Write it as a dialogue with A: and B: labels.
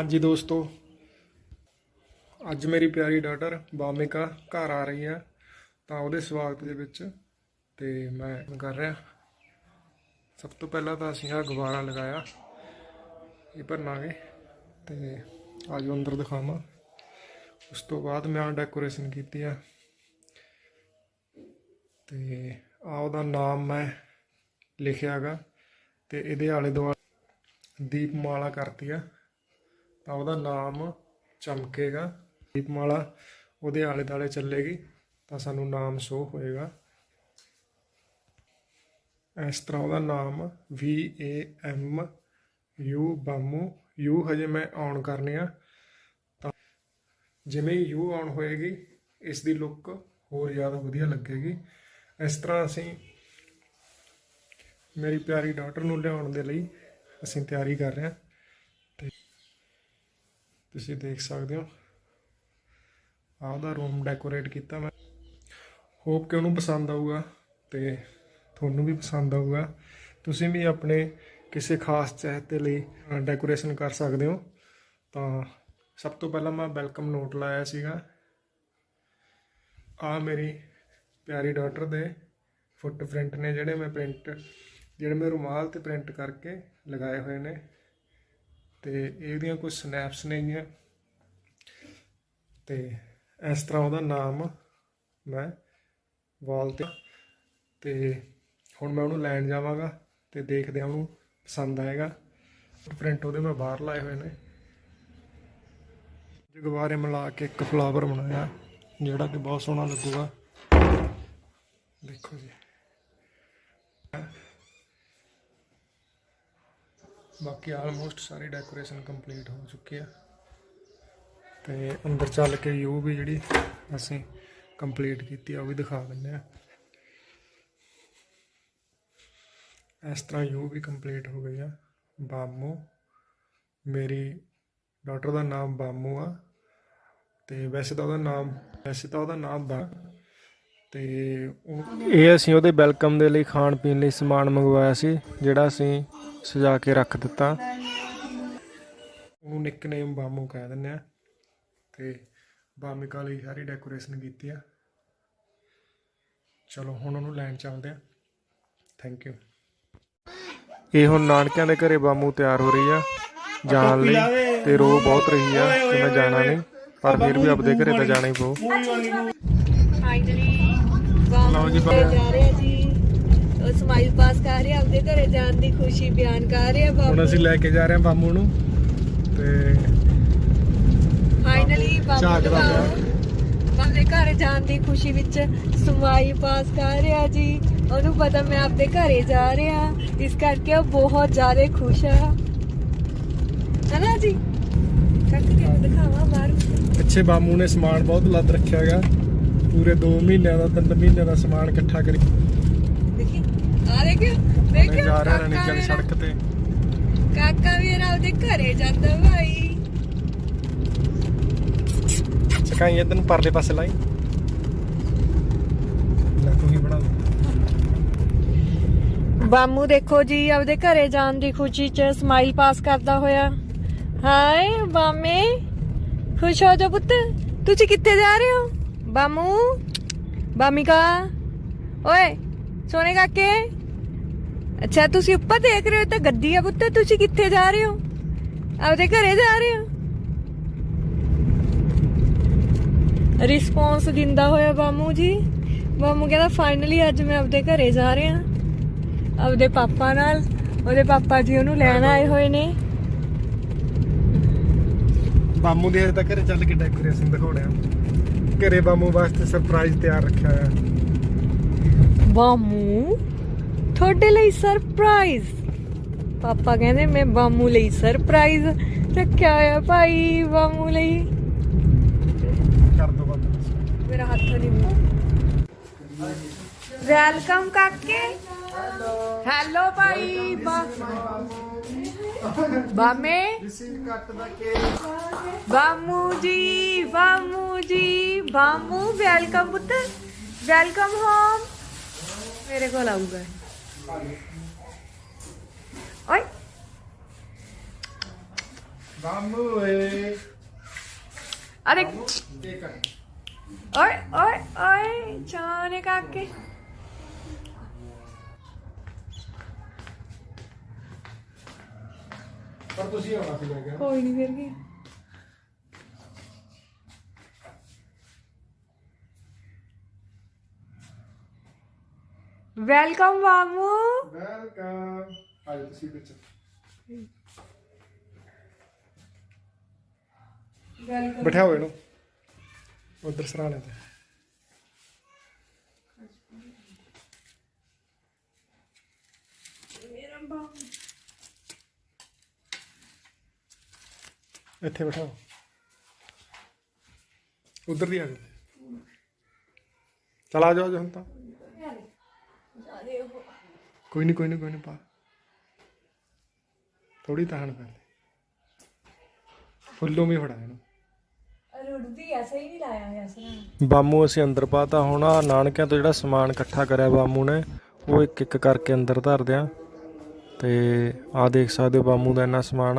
A: ਹਾਂਜੀ ਦੋਸਤੋ, ਅੱਜ ਮੇਰੀ ਪਿਆਰੀ ਡਾਟਰ ਬਾਮਿਕਾ ਘਰ ਆ ਰਹੀ ਹੈ ਤਾਂ ਉਹਦੇ ਸਵਾਗਤ ਦੇ ਵਿੱਚ ਤੇ ਮੈਂ ਕਰ ਰਿਹਾ। ਸਭ ਤੋਂ ਪਹਿਲਾਂ ਤਾਂ ਅਸੀਂ ਆ ਗੁਬਾਰਾ ਲਗਾਇਆ, ਇਹ ਭਰਨਾਗੇ ਤੇ ਆਜੋ ਅੰਦਰ ਦਿਖਾਵਾਂ। ਉਸ ਤੋਂ ਬਾਅਦ ਮੈਂ ਆ ਡੈਕੋਰੇਸ਼ਨ ਕੀਤੀ ਆ। ਤੇ ਆ ਉਹਦਾ ਨਾਮ ਮੈਂ ਲਿਖਿਆਗਾ ਤੇ ਇਹਦੇ ਆਲੇ ਦੁਆਲੇ ਦੀਪਮਾਲਾ ਕਰਤੀ ਆ। ਤਾਂ ਉਹਦਾ ਨਾਮ ਚਮਕੇਗਾ। ਦੀਪਮਾਲਾ ਉਹਦੇ ਆਲੇ ਦਾਲੇ ਚੱਲੇਗੀ, ਤਾਂ ਸਾਨੂੰ ਨਾਮ ਸ਼ੋ ਹੋਏਗਾ। ਇਸ ਤਰ੍ਹਾਂ ਉਹਦਾ ਨਾਮ V A M U bamboo. U ਹਜੇ ਮੈਂ ਔਨ ਕਰਨੀ ਆ। ਤਾਂ ਜਿਵੇਂ ਹੀ U ਆਨ ਹੋਏਗੀ ਇਸ ਦੀ ਲੁੱਕ ਹੋਰ ਜ਼ਿਆਦਾ ਵਧੀਆ ਲੱਗੇਗੀ। ਇਸ ਤਰ੍ਹਾਂ ਅਸੀਂ ਮੇਰੀ ਪਿਆਰੀ ਡਾਟਰ ਨੂੰ ਲਿਆਉਣ ਦੇ ਲਈ ਅਸੀਂ ਤਿਆਰੀ ਕਰ ਰਹੇ ਹਾਂ। ਤੁਸੀਂ ਦੇਖ ਸਕਦੇ ਹੋ। ਆਹ ਉਹਦਾ ਰੂਮ ਡੈਕੋਰੇਟ ਕੀਤਾ ਮੈਂ। ਹੋਪ ਕਿ ਉਹਨੂੰ ਪਸੰਦ ਆਊਗਾ ਤੇ ਤੁਹਾਨੂੰ ਵੀ ਪਸੰਦ ਆਊਗਾ। ਤੁਸੀਂ ਵੀ ਆਪਣੇ ਕਿਸੇ ਖਾਸ ਚਾਹਤੇ ਲਈ ਡੈਕੋਰੇਸ਼ਨ ਕਰ ਸਕਦੇ ਹੋ। ਤਾਂ ਸਭ ਤੋਂ ਪਹਿਲਾਂ ਮੈਂ ਵੈਲਕਮ ਨੋਟ ਲਾਇਆ ਸੀਗਾ। ਆ ਮੇਰੀ ਪਿਆਰੀ ਡਾਟਰ ਦੇ ਫੁੱਟ ਪ੍ਰਿੰਟ ਨੇ ਜਿਹੜੇ ਮੈਂ ਪ੍ਰਿੰਟ ਜਿਹੜੇ ਮੈਂ ਰੁਮਾਲ ਤੇ ਪ੍ਰਿੰਟ ਕਰਕੇ ਲਗਾਏ ਹੋਏ ਨੇ। ਤੇ ਇਹਦੀਆਂ ਕੋਈ ਸਨੈਪਸ ਨੇਗੀਆਂ ਤੇ ਇਸ ਤਰ੍ਹਾਂ ਉਹਦਾ ਨਾਮ ਮੈਂ ਵਾਲ ਤੇ ਤੇ ਹੁਣ ਮੈਂ ਉਹਨੂੰ ਲੈਣ ਜਾਵਾਂਗਾ ਤੇ ਦੇਖਦੇ ਹਾਂ ਉਹਨੂੰ ਪਸੰਦ ਆਏਗਾ। ਪ੍ਰਿੰਟ ਉਹਦੇ ਮੈਂ ਬਾਹਰ ਲਾਏ ਹੋਏ ਨੇ। ਜਗਵਾਰੇ ਮਿਲਾ ਕੇ ਇੱਕ ਫਲਾਵਰ ਬਣਾਇਆ, ਜਿਹੜਾ ਕਿ ਬਹੁਤ ਸੋਹਣਾ ਲੱਗੂਗਾ। ਦੇਖੋ ਜੀ। ਬਾਕੀ ਆਲਮੋਸਟ ਸਾਰੀ ਡੈਕੋਰੇਸ਼ਨ ਕੰਪਲੀਟ ਹੋ ਚੁੱਕੀ ਆ। ਤੇ ਅੰਦਰ ਚੱਲ ਕੇ ਯੂ ਵੀ ਜਿਹੜੀ ਅਸੀਂ ਕੰਪਲੀਟ ਕੀਤੀ ਆ, ਉਹ ਵੀ ਦਿਖਾ ਦਿੰਦੇ ਆ। ਇਸ ਤਰ੍ਹਾਂ ਯੂ ਵੀ ਕੰਪਲੀਟ ਹੋ ਗਈ ਆ। ਬਾਮੂ, ਮੇਰੀ ਡਾਟਰ ਦਾ ਨਾਮ ਬਾਮੂ ਆ। ਤੇ ਵੈਸੇ ਤਾਂ ਉਹਦਾ ਨਾਮ, ਵੈਸੇ ਤਾਂ ਉਹਦਾ ਨਾਮ ਬਾ ਤੇ ਇਹ ਅਸੀਂ ਉਹਦੇ ਵੈਲਕਮ ਦੇ ਲਈ ਖਾਣ ਪੀਣ ਲਈ ਸਮਾਨ ਮੰਗਵਾਇਆ ਸੀ, ਜਿਹੜਾ ਅਸੀਂ ਸਜਾ ਕੇ ਰੱਖ ਦਿੱਤਾ। ਉਹਨੂੰ ਨਿਕਨੇਮ ਬਾਮੂ ਕਹਿ ਦਿੰਦੇ ਆ। ਤੇ ਬਾਮਿਕਾ ਲਈ ਸਾਰੀ ਡੈਕੋਰੇਸ਼ਨ ਕੀਤੀ ਆ। ਚਲੋ ਹੁਣ ਉਹਨੂੰ ਲੈਣ ਚੱਲਦੇ ਆ। ਥੈਂਕ ਯੂ ਇਹ ਹੁਣ ਨਾਨਕਿਆਂ ਦੇ ਘਰੇ ਬਾਮੂ ਤਿਆਰ ਹੋ ਰਹੀ ਆ ਜਾਣ ਲਈ ਤੇ ਰੋ ਬਹੁਤ ਰਹੀ ਆ ਕਿ ਮੈਂ ਜਾਣਾ ਨਹੀਂ ਪਰ ਫਿਰ ਵੀ ਆਪਦੇ ਘਰੇ ਤਾਂ ਜਾਣਾ ਹੀ ਪਊ।
B: ਫਾਈਨਲੀ
A: ਲਓ ਜੀ।
B: ਜਾ ਰਹੇ ਆ ਜੀ। ਉਹ ਸਮਾਈਲ ਪਾਸ ਕਰ ਰਹੇ ਆ, ਆਪਦੇ ਘਰੇ ਜਾਣ ਦੀ ਖੁਸ਼ੀ ਬਿਆਨ ਕਰ ਰਹੇ ਆ
A: ਹੁਣ ਅਸੀਂ ਲੈ ਕੇ ਜਾ ਰਹੇ ਹਾਂ ਬਾਮੂ ਨੂੰ ਤੇ
B: ਫਾਈਨਲੀ ਬਾਬੂ
A: ਝਾਕਦਾ ਪਿਆ।
B: ਘਰ ਜਾਣ ਦੀ ਖੁਸ਼ੀ ਵਿੱਚ ਸਮਾਈਲ ਪਾਸ ਕਰ ਰਿਹਾ ਜੀ। ਉਹਨੂੰ ਪਤਾ ਮੈਂ ਆਪਦੇ ਘਰੇ ਜਾ ਰਿਹਾ ਇਸ ਕਰਕੇ ਉਹ ਬਹੁਤ ਜ਼ਿਆਦਾ ਖੁਸ਼ ਆ। ਹਨਾ ਜੀ? ਕਰਕੇ ਕਿਵੇਂ ਦਿਖਾਵਾਂ ਬਾਹਰ।
A: ਪਿੱਛੇ ਬਾਮੂ ਨੇ ਸਮਾਨ ਬਹੁਤ ਲੱਦ ਰੱਖਿਆ ਹੈਗਾ। ਪੂਰੇ 2 ਮਹੀਨਿਆਂ ਦਾ 3 ਮਹੀਨਿਆਂ ਦਾ ਸਮਾਨ ਇਕੱਠਾ ਕਰੀ
B: ਆ ਦੇਖਿਓ
A: ਉਹਨੇ
B: ਦੇਖਿਓ
A: ਜਾ ਰਿਹਾ ਰਣੀ
B: ਕਾਕਾ
A: ਚੱਲ
B: ਮੇਰਾ।
A: ਸੜਕ ਤੇ।
B: ਕਾਕਾ ਵੀਰ ਆਪਦੇ ਘਰੇ ਜਾਂਦਾ ਭਾਈ।
A: ਚਕਾਈ ਇਧਰ ਨੂੰ ਪਰਲੇ ਪਾਸੇ ਲਾਈ। ਲੈ ਤੂੰ ਹੀ ਬਣਾ
B: ਬਾਮੂ ਦੇਖੋ ਜੀ ਆਪਦੇ ਘਰੇ ਜਾਣ ਦੀ ਖੁਸ਼ੀ 'ਚ ਸਮਾਈਲ ਪਾਸ ਕਰਦਾ ਹੋਇਆ। ਹਾਏ ਬਾਮੇ। ਖੁਸ਼ ਹੋ ਜਾ ਪੁੱਤ। ਤੁਸੀਂ ਕਿੱਥੇ ਜਾ ਰਹੇ ਹੋ? ਬਾਮੂ। ਬਾਮਿਕਾ। ਓਏ ਸੋਨੇ ਕਾਕੇ। ਅੱਛਾ ਤੁਸੀਂ ਉੱਪਰ ਦੇਖ ਰਹੇ ਹੋ ਤਾਂ ਗੱਡੀ ਆ ਪੁੱਤ ਤੁਸੀਂ ਕਿੱਥੇ ਜਾ ਰਹੇ ਹੋ? ਆਪਦੇ ਘਰੇ ਜਾ ਰਹੇ ਹੋ? ਰਿਸਪੌਂਸ ਦਿੰਦਾ ਹੋਇਆ ਬਾਮੂ ਜੀ। ਬਾਮੂ ਕਹਿੰਦਾ ਫਾਈਨਲੀ ਅੱਜ ਮੈਂ ਆਪਦੇ ਘਰੇ ਜਾ ਰਿਹਾ। ਆਪਦੇ ਪਾਪਾ ਨਾਲ ਉਹਦੇ ਪਾਪਾ ਜੀ ਉਹਨੂੰ ਲੈਣ ਆਏ ਹੋਏ ਨੇ।
A: ਬਾਮੂ ਦੇ ਤਾਂ ਘਰੇ ਚੱਲ ਕੇ ਡੈਕੋਰੇਸ਼ਨ ਦਿਖਾਉਣਿਆ ਘਰੇ ਬਾਮੂ ਵਾਸਤੇ ਸਰਪ੍ਰਾਈਜ਼ ਤਿਆਰ ਰੱਖਿਆ ਹੋਇਆ।
B: ਬਾਮੂ ਤੁਹਾਡੇ ਲਈ ਸਰਪ੍ਰਾਈਜ਼ ਪਾਪਾ ਕਹਿੰਦੇ, ਮੈਂ ਬਾਮੂ ਲਈ ਸਰਪ੍ਰਾਈਜ਼ ਰੱਖਿਆ ਹੋਇਆ ਭਾਈ ਬਾਮੂ ਲਈ।
A: ਕਰ ਦੋ ਬੰਦ
B: ਮੇਰਾ ਹੱਥ ਨਹੀਂ ਵੈਲਕਮ ਕਾਕੇ। ਹੈਲੋ ਭਾਈ, ਬਾ- ਬਾਮੇ।
A: ਕੱਟ ਦਾ ਕੇਕ
B: ਬਾਮੂ ਜੀ ਬਾਮੂ ਜੀ ਬਾਮੂ ਵੈਲਕਮ ਪੁੱਤ। ਵੈਲਕਮ ਹੋਮ ਮੇਰੇ ਕੋਲ ਆਊਗਾ।
A: ਬਾਮੂ ਓਏ
B: ਅਰੇ
A: ਇਹ ਕਰ
B: ਓਏ ਓਏ ਓਏ ਚਾਨੇ ਕਾਕੇ
A: ਪਰ ਤੁਸੀਂ ਆਉਣਾ ਸੀ ਲੈ ਕੇ
B: ਕੋਈ ਨਹੀਂ ਫਿਰ ਕੀ ਵੈਲਕਮ ਮਾਮੂ
A: ਵੈਲਕਮ ਆਜੋ ਤੁਸੀਂ ਵਿੱਚ
B: ਵੈਲਕਮ
A: ਬਿਠਾਓ ਇਹਨੂੰ। ਉਧਰ ਸਰਾਣੇ ਤੇ
B: ਮੇਰਾ ਬਾਮੂ
A: ਇੱਥੇ ਬਿਠਾਓ। ਉਧਰ ਦੀ ਆ ਜਾਓ ਚਲ ਆ ਜਾਓ ਹੁਣ ਤਾਂ। ਕੋਈ ਨਹੀਂ ਕੋਈ ਨਹੀਂ ਕੋਈ ਨਹੀਂ ਪਾ। ਥੋੜੀ ਤਾਹਣ ਕਰ ਫੁੱਲੋਂ ਵੀ ਫੜਾ ਇਹਨੂੰ।
B: ਰੁੜਦੀ ਐ ਸਹੀ ਨਹੀਂ ਲਾਇਆ ਹੋਇਆ ਸਰਾ
A: ਬਾਮੂ ਅਸੀਂ ਅੰਦਰ ਪਾਤਾ ਹੁਣ ਆ ਨਾਨਕਿਆਂ ਤੋਂ ਜਿਹੜਾ ਸਮਾਨ ਇਕੱਠਾ ਕਰਿਆ ਬਾਮੂ ਨੇ ਉਹ ਇੱਕ ਇੱਕ ਕਰਕੇ ਅੰਦਰ ਧਰ ਦਿਆਂ। ਤੇ ਆ ਦੇਖ ਸਕਦੇ ਹੋ ਬਾਮੂ ਦਾ ਇੰਨਾ ਸਮਾਨ ਆ।